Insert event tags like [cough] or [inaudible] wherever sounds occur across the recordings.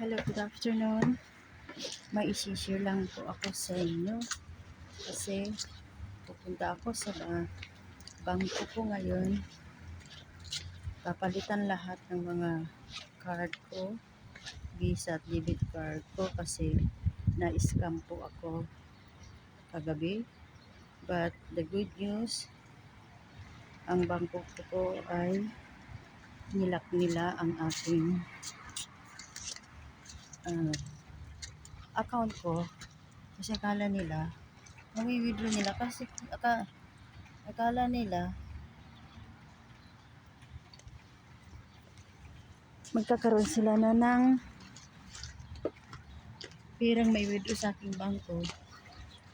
Hello, good afternoon. May isi-share lang po ako sa inyo. Kasi pupunta ako sa ba- bangko ko ngayon. Papalitan lahat ng mga card ko. Visa at debit card ko kasi na-scam po ako kagabi. But the good news, ang bangko ko po ay nilak nila ang aking ah, account ko. Kasi akala nila mawi-withdraw nila kasi aka, akala nila magkakaroon sila na ng pirang may withdraw sa aking bangko.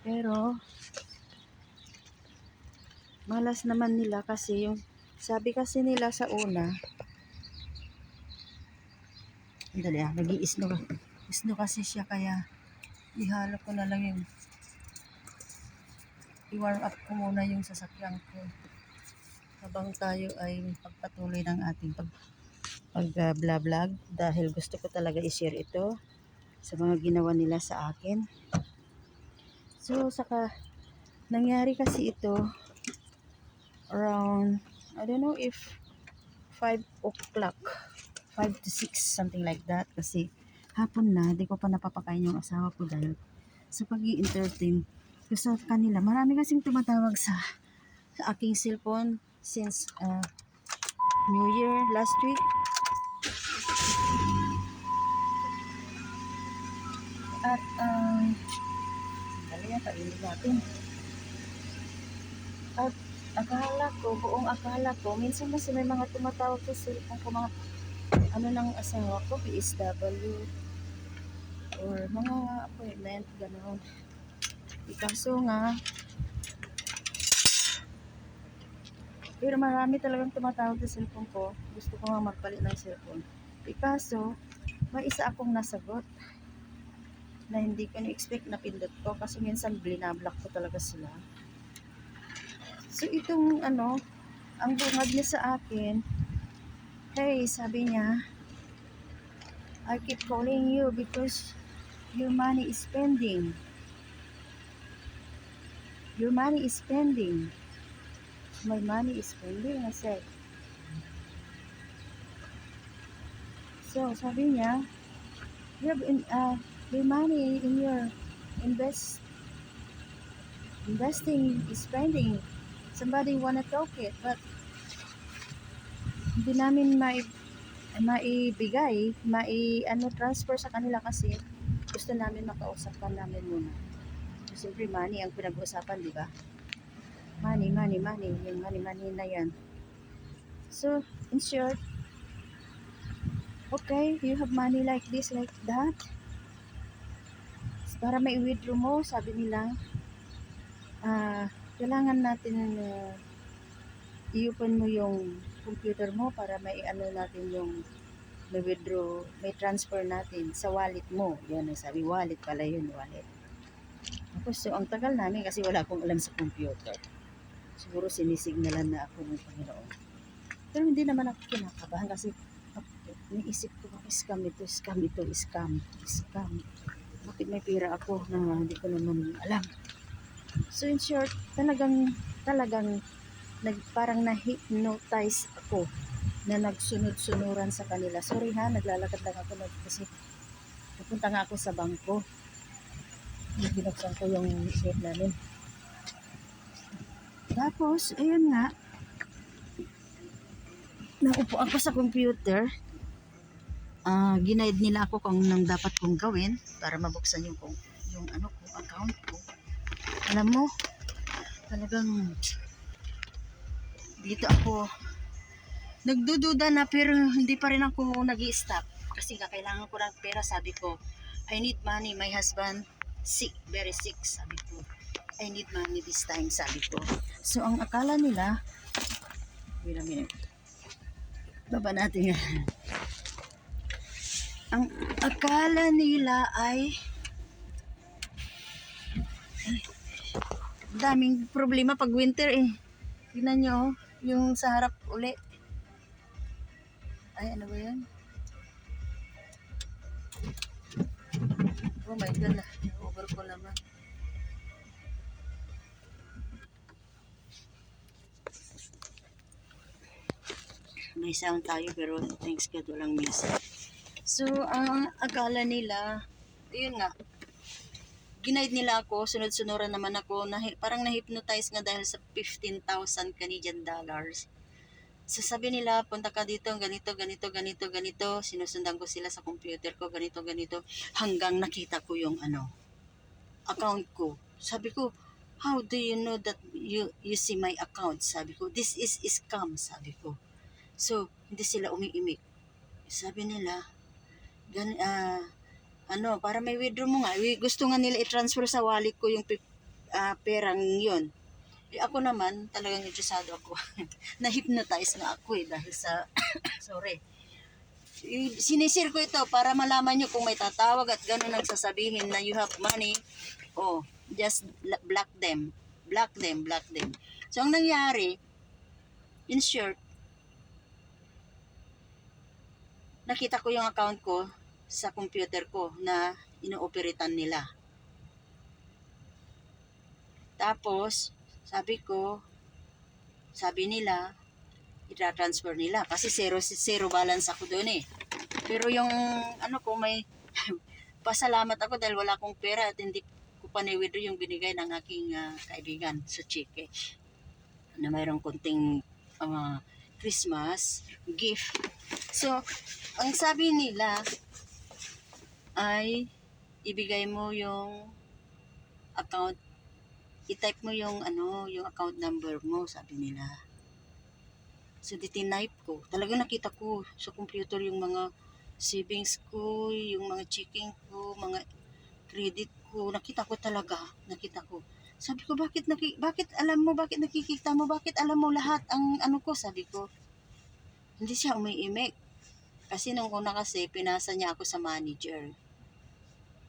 Pero malas naman nila kasi yung sabi kasi nila sa una Dali ah, nag-i-isno ka. Isno kasi siya kaya ihalo ko na lang yung i-warm up ko muna yung sasakyan ko habang tayo ay pagpatuloy ng ating pag pag uh, vlog dahil gusto ko talaga i-share ito sa mga ginawa nila sa akin. So saka nangyari kasi ito around I don't know if 5 o'clock 5 to 6, something like that. Kasi hapon na, di ko pa napapakain yung asawa ko dahil sa pag entertain ko sa kanila. Marami kasing tumatawag sa, sa aking cellphone since uh, New Year last week. At, um, dali yan, kainin natin. At, akala ko, buong akala ko, minsan kasi may mga tumatawag sa cellphone ko, mga ano ng asawa ko, PSW, or mga appointment, gano'n. Ikaso nga, pero marami talagang tumatawag sa cellphone ko. Gusto ko nga magpalit ng cellphone. Ikaso, may isa akong nasagot na hindi ko na-expect na pindot ko kasi minsan binablock ko talaga sila. So, itong ano, ang bungad niya sa akin, Hey, sabi niya, I keep calling you because your money is spending. Your money is spending. My money is spending, I said. So, sabi niya, you have in, uh, your money in your invest investing is spending. Somebody wanna talk it, but hindi namin mai maibigay, mai ano transfer sa kanila kasi gusto namin makausapkan namin muna. Siyempre money ang pinag-uusapan, di ba? Money, money, money, yung money, money na yan. So, in short, okay, you have money like this, like that. Para may withdraw mo, sabi nila, ah, kailangan natin uh, i-open mo yung computer mo para may ano natin yung may withdraw, may transfer natin sa wallet mo. Yan ang sabi, wallet pala yun, wallet. Tapos, so, ang tagal namin kasi wala akong alam sa computer. Siguro sinisignalan na ako ng Panginoon. Pero hindi naman ako kinakabahan kasi niisip ko, scam ito, scam ito, scam, scam. Bakit may pira ako na hindi ko naman alam. So in short, talagang, talagang nag, parang na-hypnotize ako na nagsunod-sunuran sa kanila. Sorry ha, naglalakad lang ako nag, kasi pupunta nga ako sa bangko. Binuksan ko yung shirt namin. Tapos, ayun nga, naupo ako sa computer. Ah, ginaid nila ako kung nang dapat kong gawin para mabuksan yung, kung, yung ano ko, account ko. Alam mo, talagang dito ako nagdududa na pero hindi pa rin ako nag stop kasi nga kailangan ko ng pera sabi ko I need money my husband sick very sick sabi ko. I need money this time sabi ko. So ang akala nila wait a minute. Baba natin nga ang akala nila ay daming problema pag winter eh. Tignan nyo yung sa harap uli. Ay, ano ba yan? Oh my God, over ko naman. May sound tayo pero thanks God walang music. So, ang akala nila, yun nga, ginaid nila ako, sunod-sunuran naman ako, nahi, parang na-hypnotize nga dahil sa 15,000 Canadian dollars. So sabi nila, punta ka dito, ganito, ganito, ganito, ganito. Sinusundan ko sila sa computer ko, ganito, ganito. Hanggang nakita ko yung ano, account ko. Sabi ko, how do you know that you, you see my account? Sabi ko, this is scam, sabi ko. So, hindi sila umiimik. Sabi nila, gan, ah, ano, para may withdraw mo nga. Wi- Gusto nga nila i-transfer sa wallet ko yung ah, perang yun. Eh, ako naman, talagang interesado ako. [laughs] Na-hypnotize nga ako eh dahil sa, [coughs] sorry. I- Sinisir ko ito para malaman nyo kung may tatawag at gano'n ang sasabihin na you have money. Oh, just block them. Block them, block them. So, ang nangyari, in short, nakita ko yung account ko sa computer ko na inooperitan nila. Tapos, sabi ko, sabi nila, itra-transfer nila kasi zero, zero balance ako doon eh. Pero yung ano ko may [laughs] pasalamat ako dahil wala akong pera at hindi ko pa ni-withdraw yung binigay ng aking ah, kaibigan sa Chike na mayroong konting ah, Christmas gift. So, ang sabi nila ay ibigay mo yung account i-type mo yung ano, yung account number mo, sabi nila. So, di tinype ko. Talagang nakita ko sa computer yung mga savings ko, yung mga checking ko, mga credit ko. Nakita ko talaga. Nakita ko. Sabi ko, bakit, naki, bakit alam mo, bakit nakikita mo, bakit alam mo lahat ang ano ko, sabi ko. Hindi siya umiimik. Kasi nung una kasi, pinasa niya ako sa manager.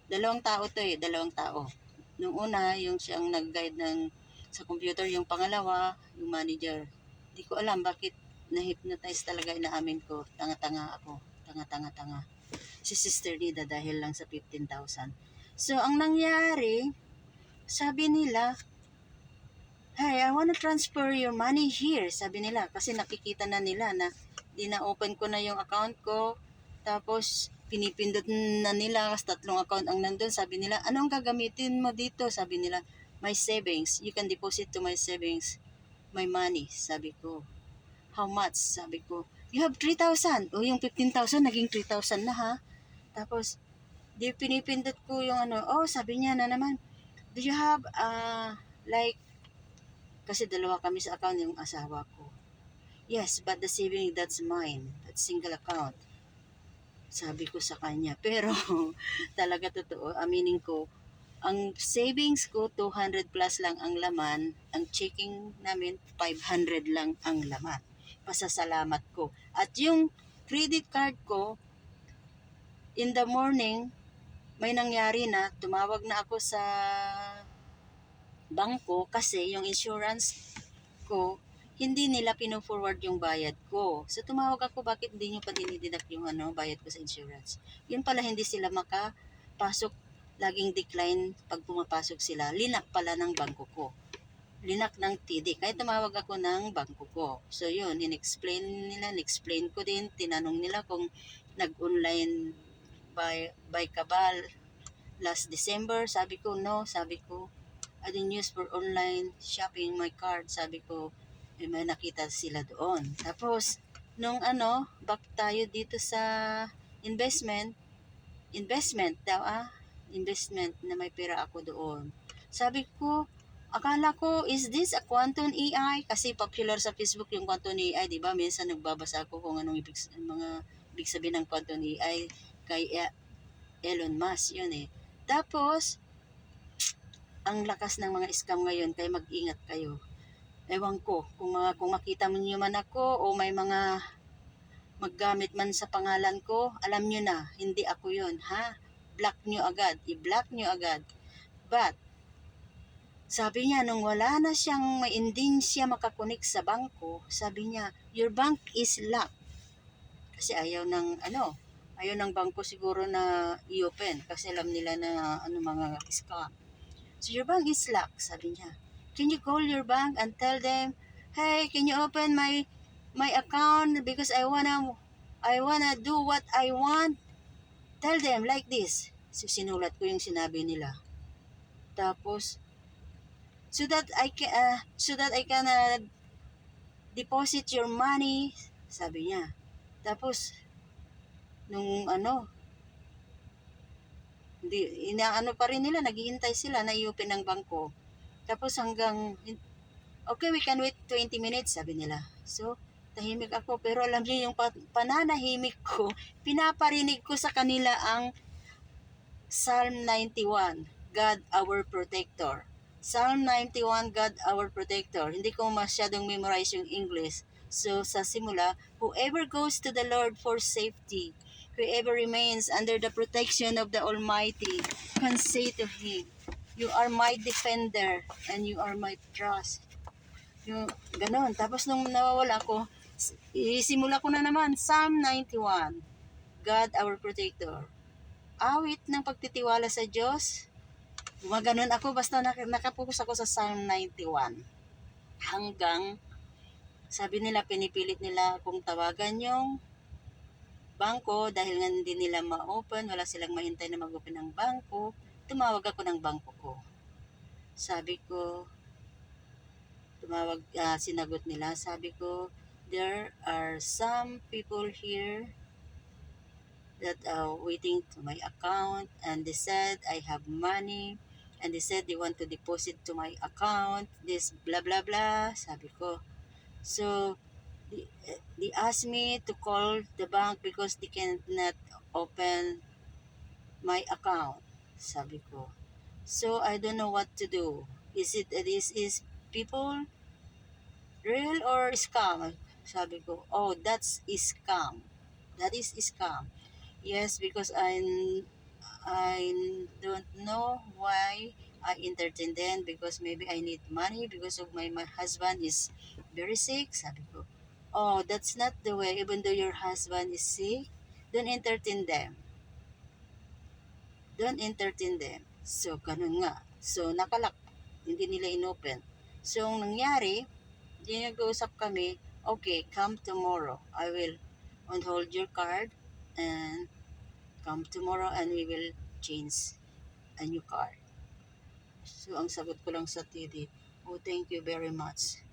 Dalawang tao to eh, dalawang tao. Nung una, yung siyang nag-guide ng sa computer, yung pangalawa, yung manager. Di ko alam bakit na-hypnotize talaga inaamin ko. Tanga-tanga ako. Tanga-tanga-tanga. Si Sister Nida dahil lang sa 15,000. So, ang nangyari, sabi nila, Hey, I wanna transfer your money here. Sabi nila, kasi nakikita na nila na di na-open ko na yung account ko. Tapos, pinipindot na nila kasi tatlong account ang nandun. Sabi nila, anong gagamitin mo dito? Sabi nila, my savings. You can deposit to my savings. My money. Sabi ko, how much? Sabi ko, you have 3,000. O yung 15,000, naging 3,000 na ha. Tapos, di pinipindot ko yung ano, oh, sabi niya na naman, do you have, uh, like, kasi dalawa kami sa account yung asawa ko. Yes, but the saving, that's mine. That's single account. Sabi ko sa kanya. [laughs] Pero, talaga totoo, aminin ko, ang savings ko, 200 plus lang ang laman. Ang checking namin, 500 lang ang laman. Pasasalamat ko. At yung credit card ko, in the morning, may nangyari na, tumawag na ako sa bangko kasi yung insurance ko, hindi nila pino-forward yung bayad ko. So tumawag ako, bakit hindi nyo pa dinididak yung ano, bayad ko sa insurance? Yun pala, hindi sila makapasok, laging decline pag pumapasok sila. Linak pala ng bangko ko. Linak ng TD. Kaya tumawag ako ng bangko ko. So yun, in-explain nila, in-explain ko din, tinanong nila kung nag-online by, by Kabal last December. Sabi ko, no. Sabi ko, I didn't use for online shopping my card. Sabi ko, eh, may nakita sila doon. Tapos, nung ano, back tayo dito sa investment, investment daw ah, investment na may pera ako doon. Sabi ko, akala ko, is this a quantum AI? Kasi popular sa Facebook yung quantum AI, di ba? Minsan nagbabasa ako kung anong ibig, mga ibig sabihin ng quantum AI kay E- Elon Musk, yun eh. Tapos, ang lakas ng mga scam ngayon, kaya mag-ingat kayo. Ewan ko, kung, mga, kung makita mo niyo man ako o may mga maggamit man sa pangalan ko, alam nyo na, hindi ako yun, ha? Block nyo agad, i-block nyo agad. But, sabi niya, nung wala na siyang, may ending siya makakunik sa bangko, sabi niya, your bank is locked. Kasi ayaw ng, ano, Ayun ang bangko siguro na i-open kasi alam nila na ano mga scam. So your bank is locked, sabi niya. Can you call your bank and tell them, hey, can you open my my account because I wanna I wanna do what I want. Tell them like this. So sinulat ko yung sinabi nila. Tapos so that I can uh, so that I can uh, deposit your money, sabi niya. Tapos nung ano hindi inaano pa rin nila naghihintay sila na i-open ng bangko. Tapos hanggang okay, we can wait 20 minutes, sabi nila. So, tahimik ako. Pero alam niyo, yung pa- pananahimik ko, [laughs] pinaparinig ko sa kanila ang Psalm 91, God our protector. Psalm 91, God our protector. Hindi ko masyadong memorize yung English. So, sa simula, whoever goes to the Lord for safety, whoever remains under the protection of the Almighty, can say to Him, You are my defender and you are my trust. Yung ganon. Tapos nung nawawala ko, isimula ko na naman, Psalm 91, God our protector. Awit ng pagtitiwala sa Diyos. Gumaganon ako, basta nak- nakapokus ako sa Psalm 91. Hanggang, sabi nila, pinipilit nila kung tawagan yung bangko dahil nga hindi nila ma-open, wala silang mahintay na mag-open ng bangko, tumawag ako ng bangko ko. Sabi ko, tumawag, ah, sinagot nila, sabi ko, there are some people here that are waiting to my account and they said I have money and they said they want to deposit to my account this blah blah blah sabi ko. So they, they asked me to call the bank because they cannot open my account sabi ko so I don't know what to do is it this is people real or scam sabi ko oh that's scam that is scam Yes, because I I don't know why I entertain them because maybe I need money because of my, my husband is very sick. Sabi ko, oh, that's not the way. Even though your husband is sick, don't entertain them. Don't entertain them. So, ganun nga. So, nakalak. Hindi nila inopen. So, ang nangyari, hindi nag-uusap kami, okay, come tomorrow. I will on hold your card and come tomorrow and we will change a new card. So, ang sagot ko lang sa TD, oh, thank you very much.